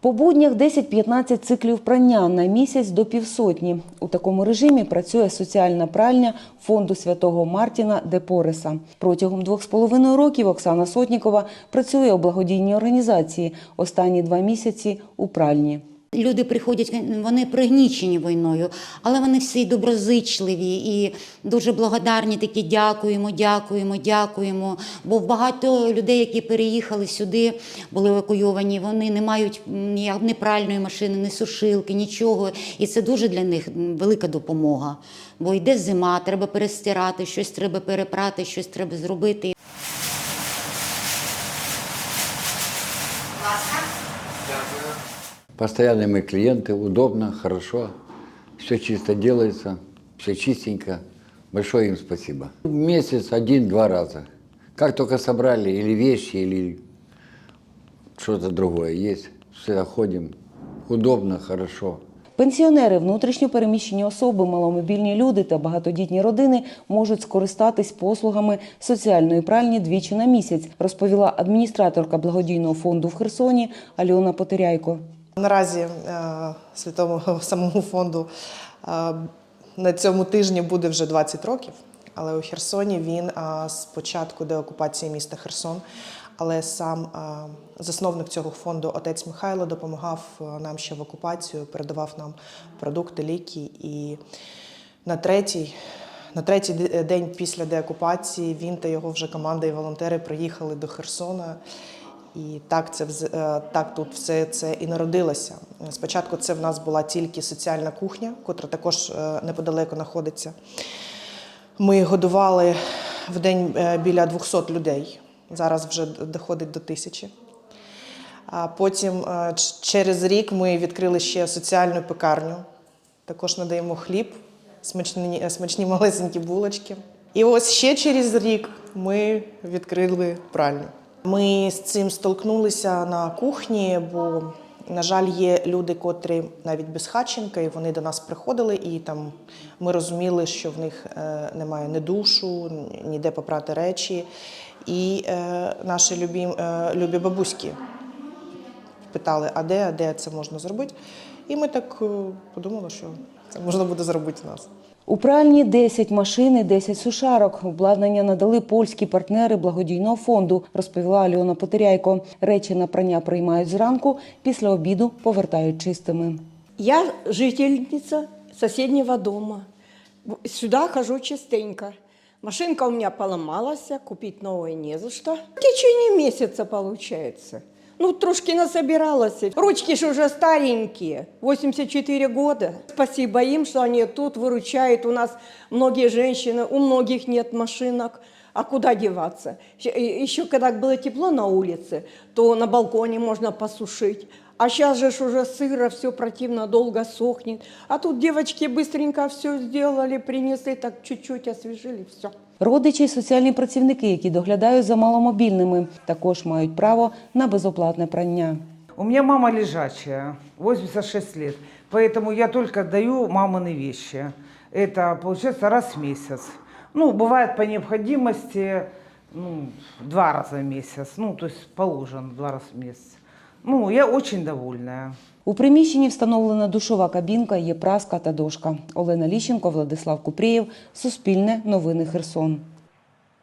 По буднях 10-15 циклів прання на місяць до півсотні. У такому режимі працює соціальна пральня фонду святого Мартіна Депореса. Протягом двох з половиною років Оксана Сотнікова працює у благодійній організації. Останні два місяці у пральні. Люди приходять, вони пригнічені війною, але вони всі доброзичливі і дуже благодарні. Такі дякуємо, дякуємо, дякуємо. Бо багато людей, які переїхали сюди, були евакуйовані, вони не мають ніяк ні пральної машини, ні сушилки, нічого. І це дуже для них велика допомога. Бо йде зима, треба перестирати, щось треба перепрати, щось треба зробити. Постоянные мы клиенты, удобно, хорошо, все чисто делается, все чистенько. Большое им спасибо. В месяц один-два раза. Как только собрали или вещи, или что-то другое есть, всегда ходим. Удобно, хорошо. Пенсіонери, внутрішньо переміщені особи, маломобільні люди та багатодітні родини можуть скористатись послугами соціальної пральні двічі на місяць, розповіла адміністраторка благодійного фонду в Херсоні Альона Потеряйко. Наразі е, світовому самому фонду е, на цьому тижні буде вже 20 років, але у Херсоні він е, з початку деокупації міста Херсон. Але сам засновник цього фонду, отець Михайло, допомагав нам ще в окупацію, передавав нам продукти, ліки. І на третій, на третій день після деокупації він та його вже команда і волонтери приїхали до Херсона. І так це е, так тут все це і народилося. Спочатку це в нас була тільки соціальна кухня, котра також е, неподалеку знаходиться. Ми годували в день е, біля 200 людей. Зараз вже доходить до тисячі. А потім через рік ми відкрили ще соціальну пекарню. Також надаємо хліб, смачні, смачні малесенькі булочки. І ось ще через рік ми відкрили пральню. Ми з цим столкнулися на кухні, бо, на жаль, є люди, котрі навіть без Хатченка, і вони до нас приходили, і там ми розуміли, що в них е, немає ні душу, ніде попрати речі. І е, наші любі, е, любі бабуськи питали, а де, а де це можна зробити. І ми так е, подумали, що це можна буде зробити у нас. У пральні 10 машин і 10 сушарок. Обладнання надали польські партнери благодійного фонду, розповіла Альона Потеряйко. Речі на прання приймають зранку, після обіду повертають чистими. Я жительница соседнего дома. В- Сюда хожу частенько. Машинка у меня поломалась, купить новую не за что. В течение месяца получается. Ну, трошки насобиралась. Ручки же уже старенькие, 84 года. Спасибо им, что они тут выручают. У нас многие женщины, у многих нет машинок. А куда деваться? Еще когда было тепло на улице, то на балконе можно посушить. А сейчас же ж уже сыро, все противно, долго сохнет. А тут девочки быстренько все сделали, принесли, так чуть-чуть освежили, все. Родичі й соціальні працівники, які доглядають за маломобільними, також мають право на безоплатне прання. У меня мама лежачая, 86 лет, поэтому я только даю мамины вещи. Это получается раз в месяц. Ну, бывает по необходимости ну, два раза в месяц, ну, то есть положено два раза в месяц. Ну, я очень довольна. У приміщенні встановлена душова кабінка, є праска та дошка. Олена Ліщенко, Владислав Купрієв, Суспільне, Новини Херсон.